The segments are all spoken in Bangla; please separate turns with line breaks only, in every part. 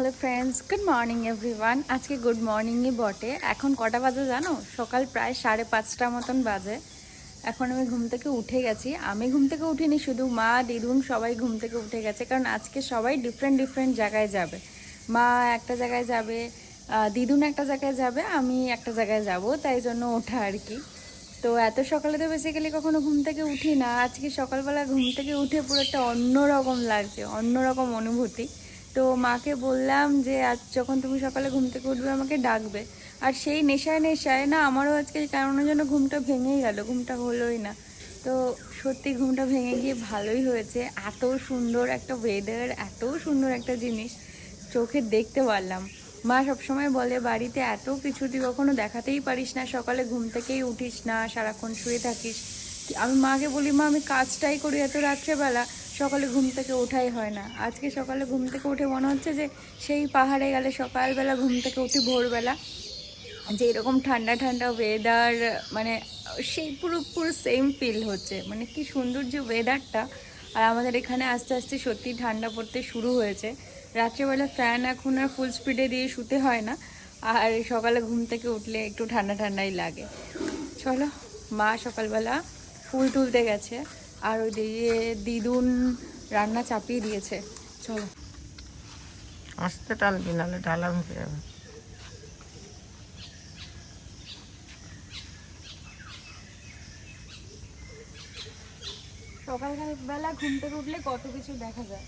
Hello friends good morning everyone আজকে গুড মর্নিংই বটে। এখন কটা বাজে জানো? সকাল প্রায় সাড়ে পাঁচটা মতন বাজে। এখন আমি ঘুম থেকে উঠে গেছি। আমি ঘুম থেকে উঠিনি, শুধু মা, দিদুন সবাই ঘুম থেকে উঠে গেছে। কারণ আজকে সবাই ডিফারেন্ট ডিফারেন্ট জায়গায় যাবে। মা একটা জায়গায় যাবে দিদুন একটা জায়গায় যাবে, আমি একটা জায়গায় যাব। তাই জন্য ওঠা আর কি। তো এত সকালে তো বেসিক্যালি কখনো ঘুম থেকে উঠি না। আজকে সকালবেলা ঘুম থেকে উঠে পুরো একটা অন্যরকম লাগছে, অন্যরকম অনুভূতি। তো মাকে বললাম যে, আজ যখন তুমি সকালে ঘুম থেকে উঠবে, আমাকে ডাকবে। আর সেই নেশায় নেশায় না, আমারও আজকে কেমন যেন ঘুমটা ভেঙেই গেল, ঘুমটা হলোই না। তো সত্যি ঘুমটা ভেঙে গিয়ে ভালোই হয়েছে। এত সুন্দর একটা ওয়েদার এত সুন্দর একটা জিনিস চোখে দেখতে পারলাম। মা সবসময় বলে, বাড়িতে এত কিছু তুই কখনো দেখাতেই পারিস না, সকালে ঘুম থেকেই উঠিস না, সারাক্ষণ শুয়ে থাকিস। আমি মাকে বলি, মা, আমি কাজটাই করি এত রাত্রেবেলা। সকালে ঘুম থেকে ওঠাই হয় না। আজকে সকালে ঘুম থেকে উঠে মনে হচ্ছে যে সেই পাহাড়ে গেলে সকালবেলা ঘুম থেকে উঠি ভোরবেলা। যে এরকম ঠান্ডা ঠান্ডা ওয়েদার মানে সেই পুরো পুরো সেম ফিল হচ্ছে। মানে কি সুন্দর যে ওয়েদারটা আর আমাদের এখানে আস্তে আস্তে সত্যি ঠান্ডা পড়তে শুরু হয়েছে। রাত্রেবেলা ফ্যান এখন আর ফুল স্পিডে দিয়ে শুতে হয় না। আর সকালে ঘুম থেকে উঠলে একটু ঠান্ডা, ঠান্ডাই লাগে। চলো, মা সকালবেলা ফুল তুলতে গেছে। আর ওই দিকে দিদুন রান্না চাপিয়ে দিয়েছে। চলো।
আসতে টানবি নাহলে ডালা ভেঙে যাবে
সকালবেলা ঘুম থেকে উঠলে কত কিছু দেখা যায়।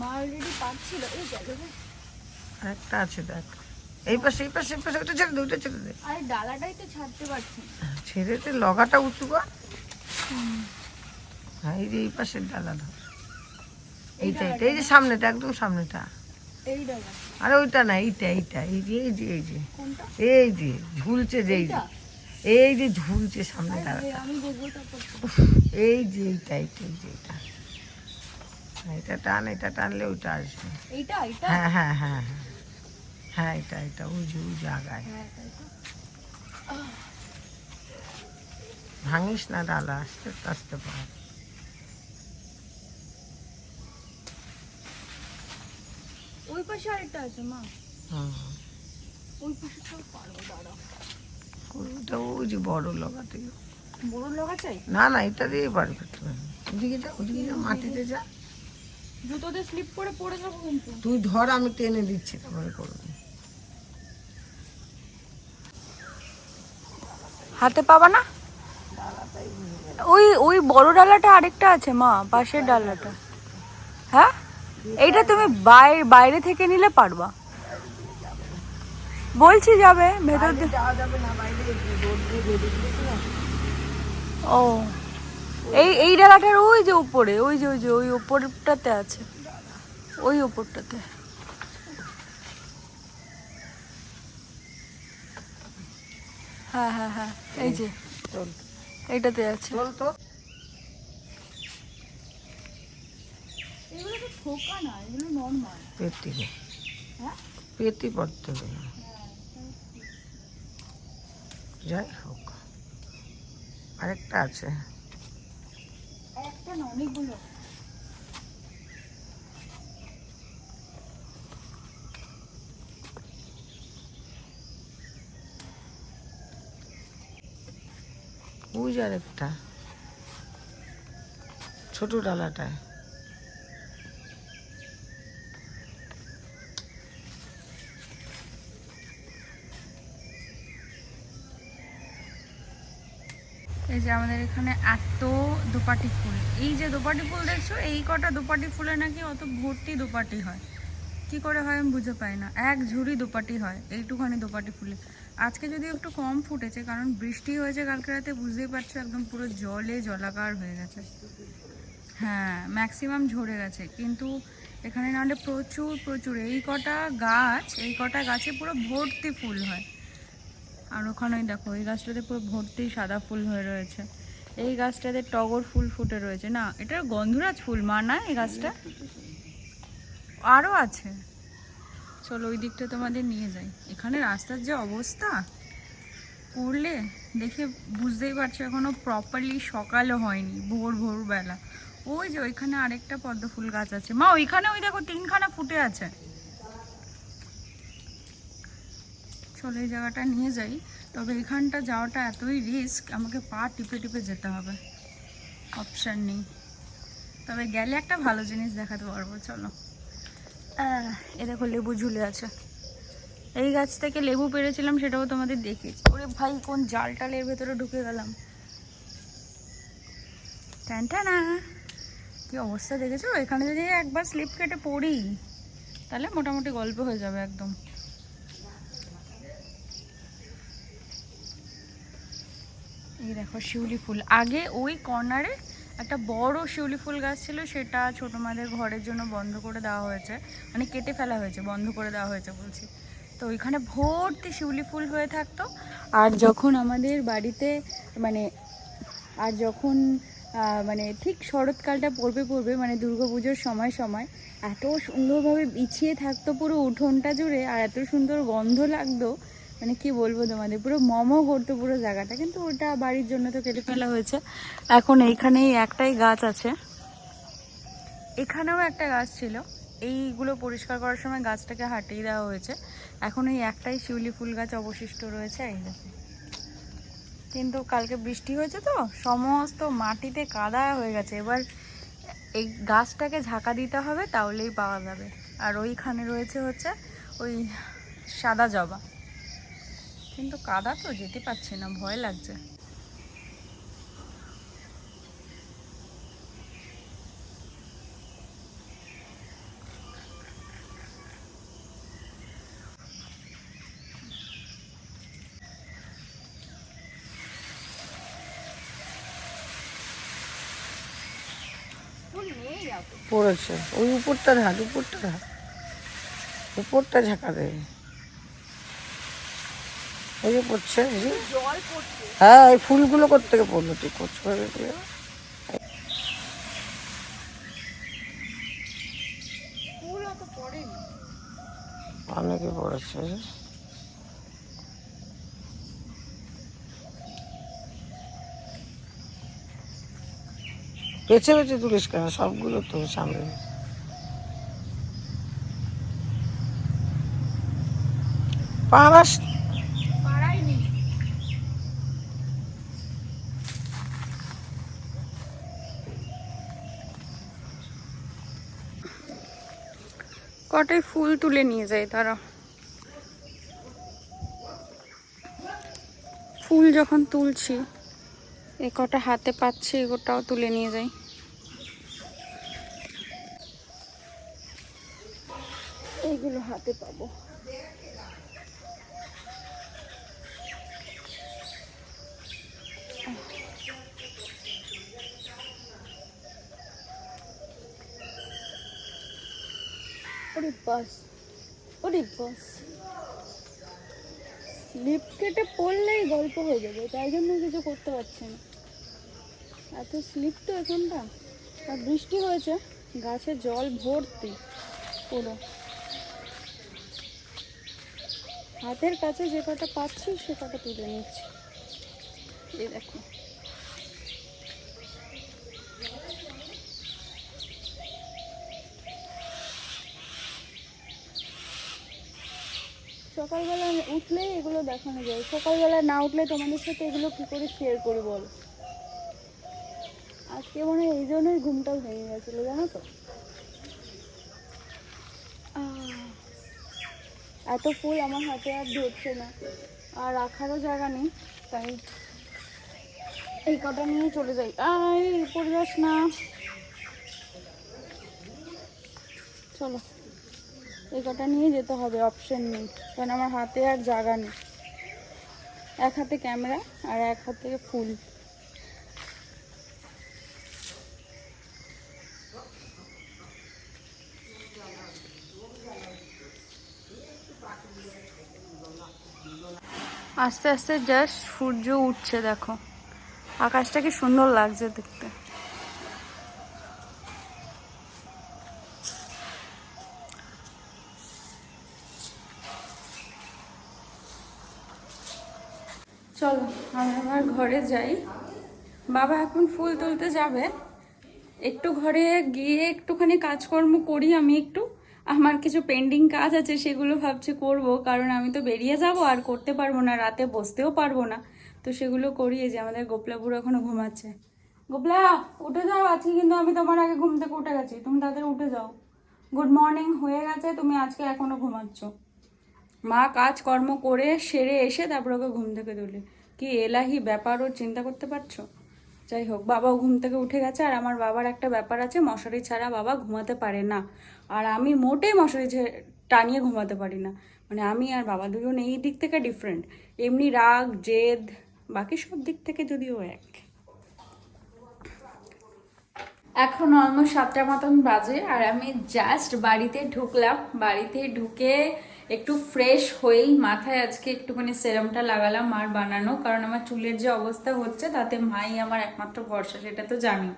মা অলরেডি পাচ্ছিল এই জায়গায়
আরেকটা আছে দেখ। এই পাশে এই পাশে এই পাশে ওটা ছেড়ে দে ওটা ছেড়ে দে।
আরে ডালাটাই তো ছাড়তে পারছি
ছেড়ে দে লগাটা উঁচু কর। হ্যাঁ এই যে এই পাশের ডালা ধর। এইটা এইটা এই যে সামনেটা একদম সামনেটা।
এই ডালা।
আরে ওইটা না এইটা এইটা এই যে এই যে এই যে। এই যে ঝুলছে যে এই যে। এই যে ঝুলছে সামনে ডালাটা। এই যে এইটা এইটা এই যে এইটা। হ্যাঁ, এটা টান এটা টানলে ওইটা আসবে।
এইটা এইটা?
হ্যাঁ হ্যাঁ হ্যাঁ হ্যাঁ। হ্যাঁ এটা এটা ওই যে ওই জায়গায়
হ্যাঁ তাই তো।
ভাঙিস না ডালা আস্তে আস্তে পার
ওই পাশে আরেকটা আছে মা
হুম
ওই পাশে তো পারব দাঁড়া
ওইটা ওই যে বড় লগাতে
বড় লগা চাই
না না এটা দিয়ে পারবে তুমি ওদিকে যা ওদিকে যা মাটিতে যা
জুতোতে স্লিপ করে পড়ে যাব কিন্তু
তুই ধর আমি টেনে দিচ্ছি তারপরে করবি
হাতে পাবা না? ওই ওই বড় ডালাটা আরেকটা আছে মা পাশের ডালাটা। হ্যাঁ? এইটা তুমি বাইরে বাইরে থেকে নিলে পারবা। বলছি যাবে ভেতর দিয়ে ও। এই এই ডালাটার ওই যে উপরে ওই যে ওই যে ওই উপরটাতে আছে। ওই উপরটাতে। হ্যাঁ হ্যাঁ হ্যাঁ এই যে। এইটাতে আছে।
চল
এগুলো তো ঠোকা না এগুলো নর্মাল
পেটি
হ্যাঁ?
পেটি পড়তে হবে যাই হোক। আরেকটা আছে।
একটা অনেকগুলো।
ওই যে আরেকটা। ছোট ডালাটায়।
যে আমাদের এখানে এত দোপাটি ফুল। এই যে দোপাটি ফুল দেখছ, এই কটা দোপাটি ফুলে নাকি অত ভর্তি দোপাটি হয়। কি করে হয় আমি বুঝে পাই না। এক ঝুড়ি দোপাটি হয়, এইটুখানি দোপাটি ফুলে। আজকে যদি একটু কম ফুটেছে, কারণ বৃষ্টি হয়েছে কালকে রাতে, বুঝতেই পারছ, একদম পুরো জলে জলাকার হয়ে গেছে। হ্যাঁ ম্যাক্সিমাম ঝরে গেছে। কিন্তু এখানে নাহলে প্রচুর প্রচুর। এই কটা গাছ, এই কটা গাছে পুরো ভর্তি ফুল হয়। আর ওখানে দেখো, এই গাছটাতে পুরো ভর্তি সাদা ফুল হয়ে রয়েছে। এই গাছটাতে টগর ফুল ফুটে রয়েছে। না, এটা গন্ধরাজ ফুল, মা, না এই গাছটা? আরও আছে। চলো ওই দিকটা তোমাদের নিয়ে যাই। এখানে রাস্তার যে অবস্থা, পড়লে দেখে বুঝতেই পারছ এখনও প্রপারলি সকালও হয়নি, ভোর, ভোরবেলা। ওই যে ওইখানে আরেকটা পদ্ম ফুল গাছ আছে। মা ওইখানে ওই দেখো তিনখানা ফুটে আছে। চলো জায়গাটা নিয়ে যাই। তবে এখানটা যাওয়াটা এতই রিস্ক আমাকে পা টিপে টিপে যেতে হবে। অপশান নেই। তবে গেলে একটা ভালো জিনিস দেখাতে পারব, চলো। এ দেখো লেবু ঝুলে আছে। এই গাছ থেকে লেবু পেরেছিলাম, সেটাও তোমাদের দেখেছি ওরে ভাই, কোন জাল টালের ভেতরে ঢুকে গেলাম। টানটানা কি অবস্থা দেখেছ? এখানে যদি একবার স্লিপ কেটে পড়ি, তাহলে মোটামুটি গল্প হয়ে যাবে একদম। এই দেখো শিউলি ফুল। আগে ওই কর্নারে একটা বড় শিউলি ফুল গাছ ছিল, সেটা ছোট মাদের ঘরের জন্য বন্ধ করে দেওয়া হয়েছে। মানে কেটে ফেলা হয়েছে, বন্ধ করে দেওয়া হয়েছে বলছি। তো ওইখানে ভর্তি শিউলি ফুল হয়ে থাকতো। আর যখন আমাদের বাড়িতে মানে আর যখন মানে ঠিক শরৎকালটা পড়বে পড়বে মানে দুর্গাপুজোর সময় সময়, এত সুন্দরভাবে বিছিয়ে থাকতো পুরো উঠোনটা জুড়ে, আর এত সুন্দর গন্ধ লাগতো মানে কি বলব তোমাদের, পুরো মমো করতো পুরো জায়গাটা, কিন্তু ওটা বাড়ির জন্য তো কেটে ফেলা হয়েছে। এখন এইখানেই একটাই গাছ আছে। এখানেও একটা গাছ ছিল। এইগুলো পরিষ্কার করার সময় গাছটাকে হাটিয়ে দেওয়া হয়েছে। এখন এই একটাই শিউলি ফুল গাছ অবশিষ্ট রয়েছে এই কিন্তু কালকে বৃষ্টি হয়েছে তো, সমস্ত মাটিতে কাদা হয়ে গেছে। এবার এই গাছটাকে ঝাঁকা দিতে হবে, তাহলেই পাওয়া যাবে। আর ওইখানে রয়েছে হচ্ছে ওই সাদা জবা। কিন্তু কাদা তো যেতে পারছে না, ভয় লাগছে।
পড়েছে। ওই উপরটা ঢাক উপরটা ঢাক। উপরটা ঝাঁকা দে ওই যে পড়ছে এই যে। হ্যাঁ এই ফুলগুলো কোথেকে পড়ল তুই? কোচ করে দিয়ে
ফুল অত পড়েনি।
অনেকে পড়েছে। পেছে পেছে তুলিস কেন? সবগুলো তো সামনে। পারাস
কটাই ফুল তুলে নিয়ে যায় তারা। ফুল যখন তুলছি, এ কটা হাতে পাচ্ছি এগোটাও তুলে নিয়ে যাই। এইগুলো হাতে পাবো। ওরে বাস। স্লিপ কেটে পড়লেই গল্প হয়ে যাবে, তাই জন্য কিছু করতে পারছি না। এত স্লিপ তো এখানটা। আর বৃষ্টি হয়েছে, গাছে জল ভর্তি, পুরো। হাতের কাছে যে কটা পাচ্ছি, সে তুলে নিচ্ছি। এই দেখো। সকালবেলা উঠলে এগুলো দেখানো যায়। সকালবেলা না উঠলে তোমাদের সাথে এগুলো কি করে শেয়ার করি বল? আজকে মনে হয় এই জন্যই ঘুমটাও ভেঙে গেছিল, জানো তো? এত ফুল আমার হাতে আর ধরছে না। আর রাখারও জায়গা নেই, তাই এই কটা নিয়ে চলে যাই। আয়, পড়ে যাস না। চলো। এই কটা নিয়ে যেতে হবে অপশন নেই। কারণ আমার হাতে আর জায়গা নেই। এক হাতে ক্যামেরা আর এক হাতে ফুল আস্তে আস্তে জাস্ট সূর্য উঠছে, দেখো। আকাশটা কি সুন্দর লাগছে দেখতে চলো আমরা ঘরে যাই। বাবা এখন ফুল তুলতে যাবে। একটু ঘরে গিয়ে একটুখানি কাজকর্ম করি আমি একটু। আমার কিছু পেন্ডিং কাজ আছে সেগুলো ভাবছি করব, কারণ আমি তো বেরিয়ে যাব, আর করতে পারব না, রাতে বসতেও পারব না। তো সেগুলো করিয়ে যে আমাদের গোপলাপুর বুড়ো এখনও ঘুমাচ্ছে। গোপলা, উঠে যাও, আজকে কিন্তু আমি তোমার আগে ঘুম থেকে উঠে গেছি। তুমি তাদের উঠে যাও। গুড মর্নিং হয়ে গেছে, তুমি আজকে এখনও ঘুমাচ্ছ। মা কাজকর্ম করে সেরে এসে তারপর ওকে ঘুম থেকে তুলে। কি এলাহি ব্যাপার ওর চিন্তা করতে পারছ? যাই হোক, বাবাও ঘুম থেকে উঠে গেছে আর আমার বাবার একটা ব্যাপার আছে, মশারি ছাড়া বাবা ঘুমাতে পারে না। আর আমি মোটেই মশারি টানিয়ে ঘুমাতে পারি না। মানে আমি আর বাবা দুজন এই দিক থেকে ডিফারেন্ট এমনি রাগ, জেদ, বাকি সব দিক থেকে যদিও এক। এখন অলমোস্ট সাতটা মতন বাজে আর আমি জাস্ট বাড়িতে ঢুকলাম। বাড়িতে ঢুকে একটু ফ্রেশ হয়েই মাথায় আজকে একটুখানি সেরামটা লাগালাম মার বানানো, কারণ আমার চুলের যে অবস্থা হচ্ছে, তাতে মাই আমার একমাত্র ভরসা, সেটা তো জানি।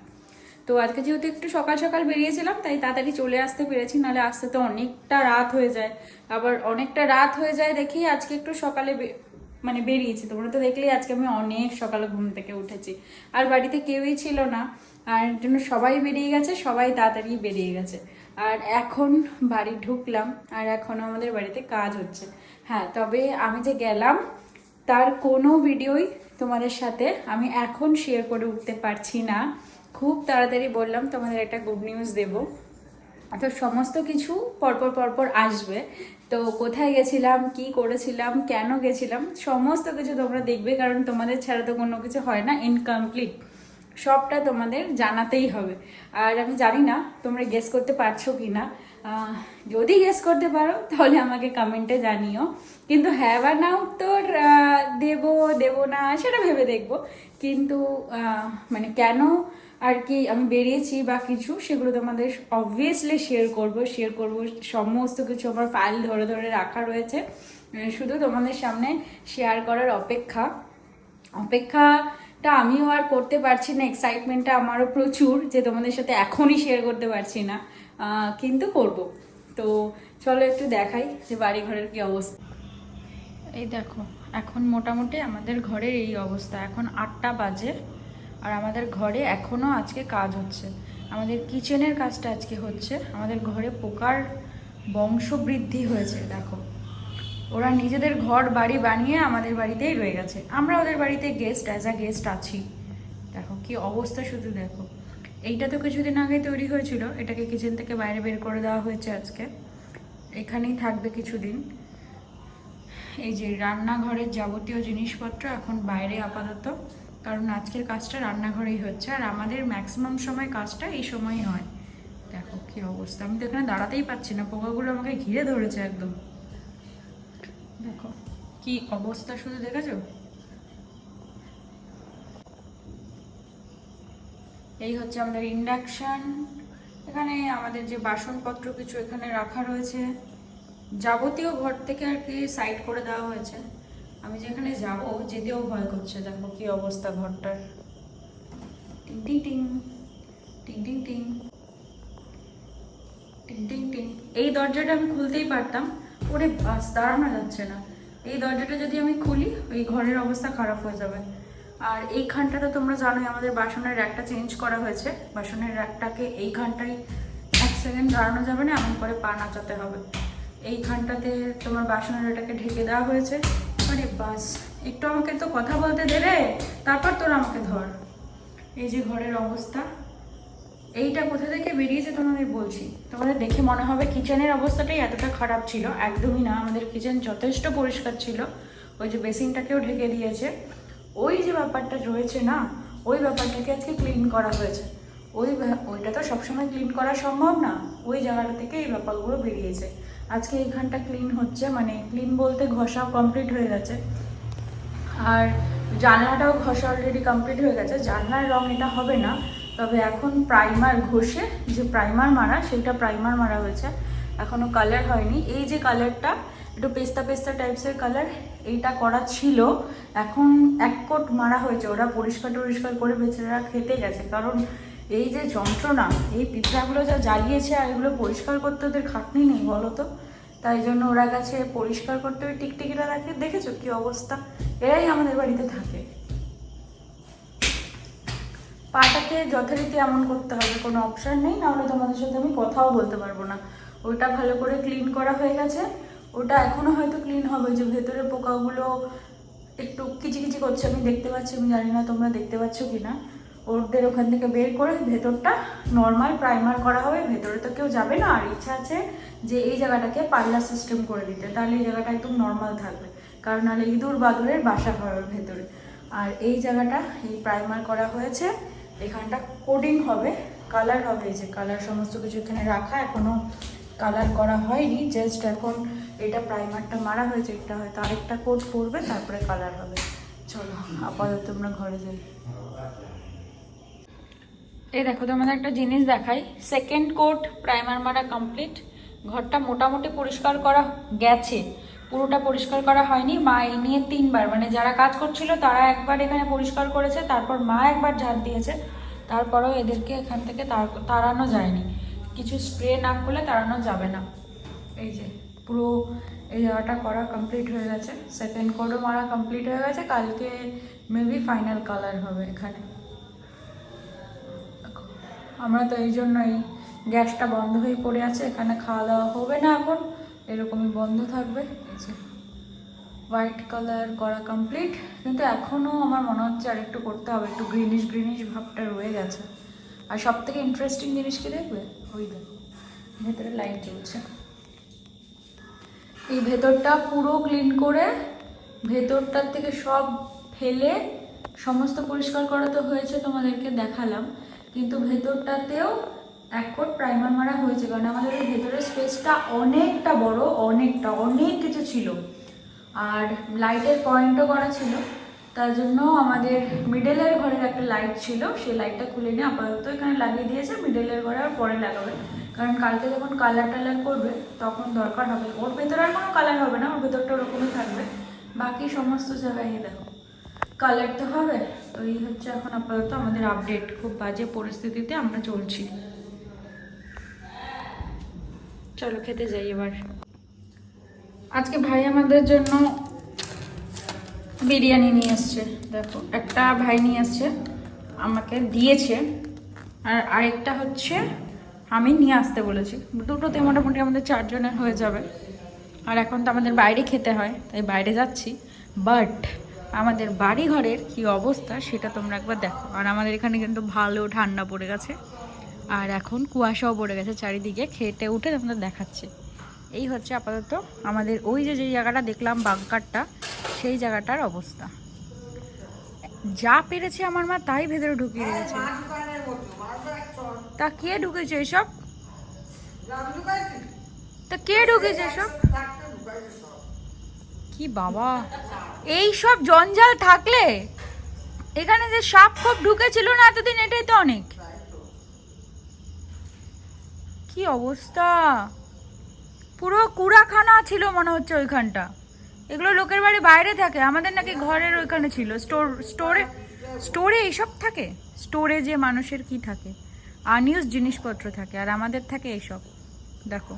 তো আজকে যেহেতু একটু সকাল সকাল বেরিয়েছিলাম, তাই তাড়াতাড়ি চলে আসতে পেরেছি, নাহলে আসতে তো অনেকটা রাত হয়ে যায়। আবার অনেকটা রাত হয়ে যায় দেখি আজকে একটু সকালে মানে বেরিয়েছি। তোমরা তো দেখলেই আজকে আমি অনেক সকালে ঘুম থেকে উঠেছি। আর বাড়িতে কেউই ছিল না, আর জন্য সবাই বেরিয়ে গেছে, সবাই তাড়াতাড়ি বেরিয়ে গেছে। আর এখন বাড়ি ঢুকলাম, আর এখন আমাদের বাড়িতে কাজ হচ্ছে। হ্যাঁ তবে আমি যে গেলাম, তার কোনো ভিডিওই তোমাদের সাথে আমি এখন শেয়ার করে উঠতে পারছি না। খুব তাড়াতাড়ি বললাম, তোমাদের একটা গুড নিউজ দেবো। তো সমস্ত কিছু পরপর পরপর আসবে। তো কোথায় গেছিলাম, কি করেছিলাম, কেন গেছিলাম, সমস্ত কিছু তোমরা দেখবে, কারণ তোমাদের ছাড়া তো কোনো কিছু হয় না ইনকমপ্লিট সবটা তোমাদের জানাতেই হবে। আর আমি জানি না তোমরা গেস করতে পারছ কি না যদি গেস করতে পারো, তাহলে আমাকে কমেন্টে জানিও। কিন্তু হ্যাঁ বা না উত্তর দেবো দেবো না, সেটা ভেবে দেখব। কিন্তু মানে কেন আর কি আমি বেরিয়েছি বা কিছু, সেগুলো তোমাদের অবভিয়াসলি শেয়ার করব। শেয়ার করব, সমস্ত কিছু আমার ফাইল ধরে ধরে রাখা রয়েছে। শুধু তোমাদের সামনে শেয়ার করার অপেক্ষা। অপেক্ষা অপেক্ষাটা আমিও আর করতে পারছি না এক্সাইটমেন্টটা আমারও প্রচুর যে তোমাদের সাথে এখনই শেয়ার করতে পারছি না। কিন্তু করব। তো চলো একটু দেখাই যে বাড়ি ঘরের কি অবস্থা। এই দেখো, এখন মোটামুটি আমাদের ঘরের এই অবস্থা। এখন আটটা বাজে আর আমাদের ঘরে এখনও আজকে কাজ হচ্ছে। আমাদের কিচেনের কাজটা আজকে হচ্ছে। আমাদের ঘরে পোকার বংশবৃদ্ধি হয়েছে, দেখো। ওরা নিজেদের ঘর, বাড়ি বানিয়ে আমাদের বাড়িতেই রয়ে গেছে। আমরা ওদের বাড়িতে গেস্ট অ্যাজ আ গেস্ট আছি। দেখো কি অবস্থা শুধু দেখো। এইটা তো কিছুদিন আগে তৈরি হয়েছিল। এটাকে কিচেন থেকে বাইরে বের করে দেওয়া হয়েছে আজকে। এখানেই থাকবে কিছুদিন। এই যে রান্নাঘরের যাবতীয় জিনিসপত্র এখন বাইরে আপাতত। কারণ আজকের কাজটা রান্নাঘরেই হচ্ছে। আর আমাদের ম্যাক্সিমাম সময় কাজটা এই সময়ই হয়। দেখো কি অবস্থা। আমি তো এখানে দাঁড়াতেই পারছি না। পোকাগুলো আমাকে ঘিরে ধরেছে একদম। দেখো, কি অবস্থা শুধু দেখেছ? এই হচ্ছে আমাদের ইন্ডাকশন এখানে আমাদের যে বাসনপত্র কিছু এখানে রাখা রয়েছে। যাবতীয় ঘর থেকে আর কি সাইড করে দেওয়া হয়েছে। আমি যেখানে যাব, যেতেও ভয় করছে, দেখো কি অবস্থা ঘরটার। টিং টিং টিং টিং টিং টিং টিং টিং টিং। এই দরজাটা আমি খুলতেই পারতাম। ওরে বাস, দাঁড়ানো যাচ্ছে না। এই দরজাটা যদি আমি খুলি, ওই ঘরের অবস্থা খারাপ হয়ে যাবে। আর এইখানটাতে তোমরা জানোই, আমাদের বাসনের র্যাকটা চেঞ্জ করা হয়েছে। বাসনের র্যাকটাকে এইখানটাই এক সেকেন্ড দাঁড়ানো যাবে না, এমন করে পা নাচাতে হবে। এইখানটাতে তোমার বাসনের এটাকে ঢেকে দেওয়া হয়েছে। আরে বাস, একটু আমাকে তো কথা বলতে দে রে, তারপর তোরা আমাকে ধর। এই যে ঘরের অবস্থা। এইটা কোথা থেকে বেরিয়েছে তোমাদের বলছি? তোমাদের দেখে মনে হবে কিচেনের অবস্থাটাই এতটা খারাপ ছিল। একদমই না, আমাদের কিচেন যথেষ্ট পরিষ্কার ছিল। ওই যে বেসিনটাকেও ঢেকে দিয়েছে। ওই যে ব্যাপারটা রয়েছে না, ওই ব্যাপারটাকে আজকে ক্লিন করা হয়েছে। ওই ওইটা তো সবসময় ক্লিন করা সম্ভব না। ওই জায়গাটা থেকে এই ব্যাপারগুলো বেরিয়েছে। আজকে এইখানটা ক্লিন হচ্ছে মানে ক্লিন বলতে ঘষা কমপ্লিট হয়ে গেছে। আর জানলাটাও ঘষা অলরেডি কমপ্লিট হয়ে গেছে। জানলার রং এটা হবে না। তবে এখন প্রাইমার ঘষে যে প্রাইমার মারা, সেটা প্রাইমার মারা হয়েছে। এখনও কালার হয়নি। এই যে কালারটা একটু পেস্তা পেস্তা টাইপসের কালার এইটা করা ছিল। এখন এক কোট মারা হয়েছে। ওরা পরিষ্কার টরিষ্কার করে বেচারা খেতে গেছে। কারণ এই যে যন্ত্রণা, এই পিঁপড়াগুলো যা জ্বালিয়েছে আর এগুলো পরিষ্কার করতে ওদের খাটনি নেই, বলো তো? তাই জন্য ওরা গেছে পরিষ্কার করতে। ওই টিকটিকিরা দেখে, দেখেছ কি অবস্থা? এরাই আমাদের বাড়িতে থাকে। পাটাকে যথারীতি এমন করতে হবে, কোনো অপশান নেই, নাহলে তোমাদের সাথে আমি কথাও বলতে পারব না। ওটা ভালো করে ক্লিন করা হয়ে গেছে। ওটা এখনও হয়তো ক্লিন হবে, যে ভেতরে পোকাগুলো একটু কিচিকিচি করছে, আমি দেখতে পাচ্ছি, আমি জানি না তোমরা দেখতে পাচ্ছ কি না ওদের ওখান থেকে বের করে ভেতরটা নর্মাল প্রাইমার করা হবে, ভেতরে তো কেউ যাবে না। আর ইচ্ছা আছে যে এই জায়গাটাকে পাল্লা সিস্টেম করে দিতে, তাহলে এই জায়গাটা একদম নর্মাল থাকবে। কারণ নাহলে ইঁদুর বাদুরের বাসা হয় ভেতরে। আর এই জায়গাটা এই প্রাইমার করা হয়েছে। এখানটা কোডিং হবে কালার হবে যে কালার সমস্ত কিছু এখানে রাখা, এখনও কালার করা হয়নি জাস্ট এখন এটা প্রাইমারটা মারা হয়েছে, এটা হয়তো আরেকটা কোট করবে তারপরে কালার হবে। চলো, আপাতত আমরা ঘরে যাই। এই দেখো, তোমাদের একটা জিনিস দেখাই। সেকেন্ড কোট প্রাইমার মারা কমপ্লিট ঘরটা মোটামুটি পরিষ্কার করা গেছে। পুরোটা পরিষ্কার করা হয়নি। মা এই নিয়ে তিনবার মানে যারা কাজ করছিল তারা একবার এখানে পরিষ্কার করেছে, তারপর মা একবার ঝাড় দিয়েছে। তারপরেও এদেরকে এখান থেকে তাড়- তাড়ানো যায়নি। কিছু স্প্রে না করলে তাড়ানো যাবে না। এই যে, পুরো এই জায়গাটা করা কমপ্লিট হয়ে গেছে। সেকেন্ড কোডও মারা কমপ্লিট হয়ে গেছে। কালকে মেবি ফাইনাল কালার হবে এখানে। আমরা তো এই জন্য এই গ্যাসটা বন্ধ হয়ে পড়ে আছে। এখানে খাওয়া দাওয়া হবে না এখন। এরকমই বন্ধ থাকবে। যে হোয়াইট কালার করা কমপ্লিট কিন্তু এখনও আমার মনে হচ্ছে আর একটু করতে হবে, একটু গ্রিনিশ গ্রিনিশ ভাবটা রয়ে গেছে। আর সব থেকে ইন্টারেস্টিং জিনিস কি দেখবে? ওই দেখো, ভেতরে লাইট জ্বলছে। এই ভেতরটা পুরো ক্লিন করে, ভেতরটার থেকে সব ফেলে, সমস্ত পরিষ্কার করা তো হয়েছে তোমাদেরকে দেখালাম, কিন্তু ভেতরটাতেও এক কোট প্রাইমার মারা হয়েছে, কারণ আমাদের ওই ভেতরের স্পেসটা অনেকটা বড়, অনেকটা, অনেক কিছু ছিল। আর লাইটের পয়েন্টও করা ছিল। তার জন্য আমাদের মিডলের ঘরের একটা লাইট ছিল, সেই লাইটটা খুলে নিয়ে আপাতত এখানে লাগিয়ে দিয়েছে মিডলের ঘরে আর পরে লাগাবে। কারণ কালকে যখন কালার টালার করবে, তখন দরকার হবে ওর ভেতরে আর কোনো কালার হবে না, ওর ভেতরটা ওরকমই থাকবে। বাকি সমস্ত জায়গায় দেখো কালার তো হবে। তো এই হচ্ছে এখন আপাতত আমাদের আপডেট খুব বাজে পরিস্থিতিতে আমরা চলছি। চলো খেতে যাই এবার। আজকে ভাই আমাদের জন্য বিরিয়ানি নিয়ে এসছে। দেখো, একটা ভাই নিয়ে এসছে, আমাকে দিয়েছে। আর আরেকটা হচ্ছে, আমি নিয়ে আসতে বলেছি। দুটোতে মোটামুটি আমাদের চারজনের হয়ে যাবে। আর এখন তো আমাদের বাইরে খেতে হয়, তাই বাইরে যাচ্ছি। বাট আমাদের বাড়ি ঘরের কী অবস্থা সেটা তোমরা একবার দেখো। আর আমাদের এখানে কিন্তু ভালো ঠান্ডা পড়ে গেছে। আর এখন কুয়াশাও পড়ে গেছে চারিদিকে খেটে উঠে তোমাদের দেখাচ্ছে। এই হচ্ছে আপাতত আমাদের ওই যে যে জায়গাটা দেখলাম বাংকারটা সেই জায়গাটার অবস্থা। যা পেরেছে আমার মা, তাই ভেতরে ঢুকিয়ে দিয়েছে। তা কে ঢুকেছে এসব? তা কে ঢুকেছে এসব? কি বাবা? এই সব জঞ্জাল থাকলে? এখানে যে সাপ খোপ ঢুকেছিল না, এতদিন এটাই তো অনেক। কি অবস্থা? পুরো কুড়াখানা ছিল মনে হচ্ছে ওইখানটা। এগুলো লোকের বাড়ি বাইরে থাকে, আমাদের নাকি ঘরের ওইখানে ছিল। স্টোর, স্টোরে স্টোরে এইসব থাকে? স্টোরে যে মানুষের কি থাকে? আনইউজ জিনিসপত্র থাকে, আর আমাদের থাকে এইসব। দেখো,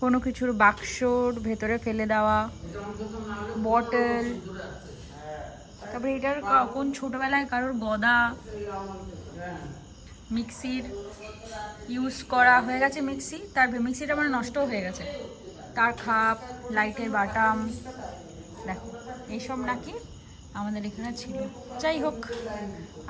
কোনো কিছুর বাক্সর ভেতরে ফেলে দেওয়া, বটল। তারপরে এটার কোন ছোটবেলায় কারোর গদা। মিক্সির ইউজ করা হয়ে গেছে মিক্সি। তার মিক্সিটা আমার নষ্টও হয়ে গেছে। তার খাপ, লাইটের বাটাম, দেখো, এইসব নাকি আমাদের এখানে ছিল। যাই হোক,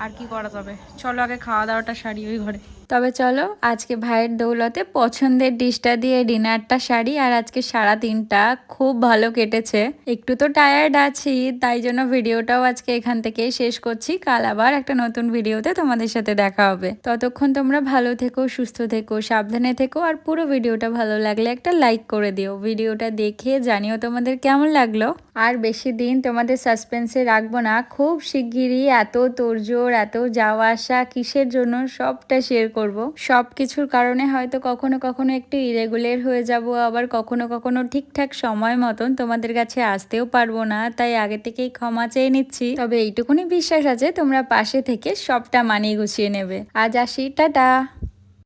আর কি করা যাবে? চলো আগে খাওয়া দাওয়াটা সারি ওই ঘরে। তবে চলো, আজকে ভাইয়ের দৌলতে পছন্দের ডিশটা দিয়ে ডিনারটা সারি আর আজকে সারা দিনটা খুব ভালো কেটেছে। একটু তো টায়ার্ড আছি, তাই জন্য ভিডিওটাও আজকে এখান থেকে শেষ করছি। কাল আবার একটা নতুন ভিডিওতে তোমাদের সাথে দেখা হবে। ততক্ষণ তোমরা ভালো থেকো, সুস্থ থেকো, সাবধানে থেকো আর পুরো ভিডিওটা ভালো লাগলে একটা লাইক করে দিও। ভিডিওটা দেখে জানিও তোমাদের কেমন লাগল। আর বেশি দিন তোমাদের সাসপেন্সে রাখব না, খুব শিগগিরই এত তোড়জোড়, এত যাওয়া আসা কিসের জন্য সবটা শেয়ার করব। সব কিছুর কারণে হয়তো কখনো কখনো একটু ইরেগুলার হয়ে যাব, আবার কখনো কখনো ঠিকঠাক সময় মতন তোমাদের কাছে আসতেও পারব না, তাই আগে থেকেই ক্ষমা চেয়ে নিচ্ছি। তবে এইটুকুনি বিশ্বাস আছে, তোমরা পাশে থেকে সবটা মানিয়ে গুছিয়ে নেবে। আজ আসি, টাটা!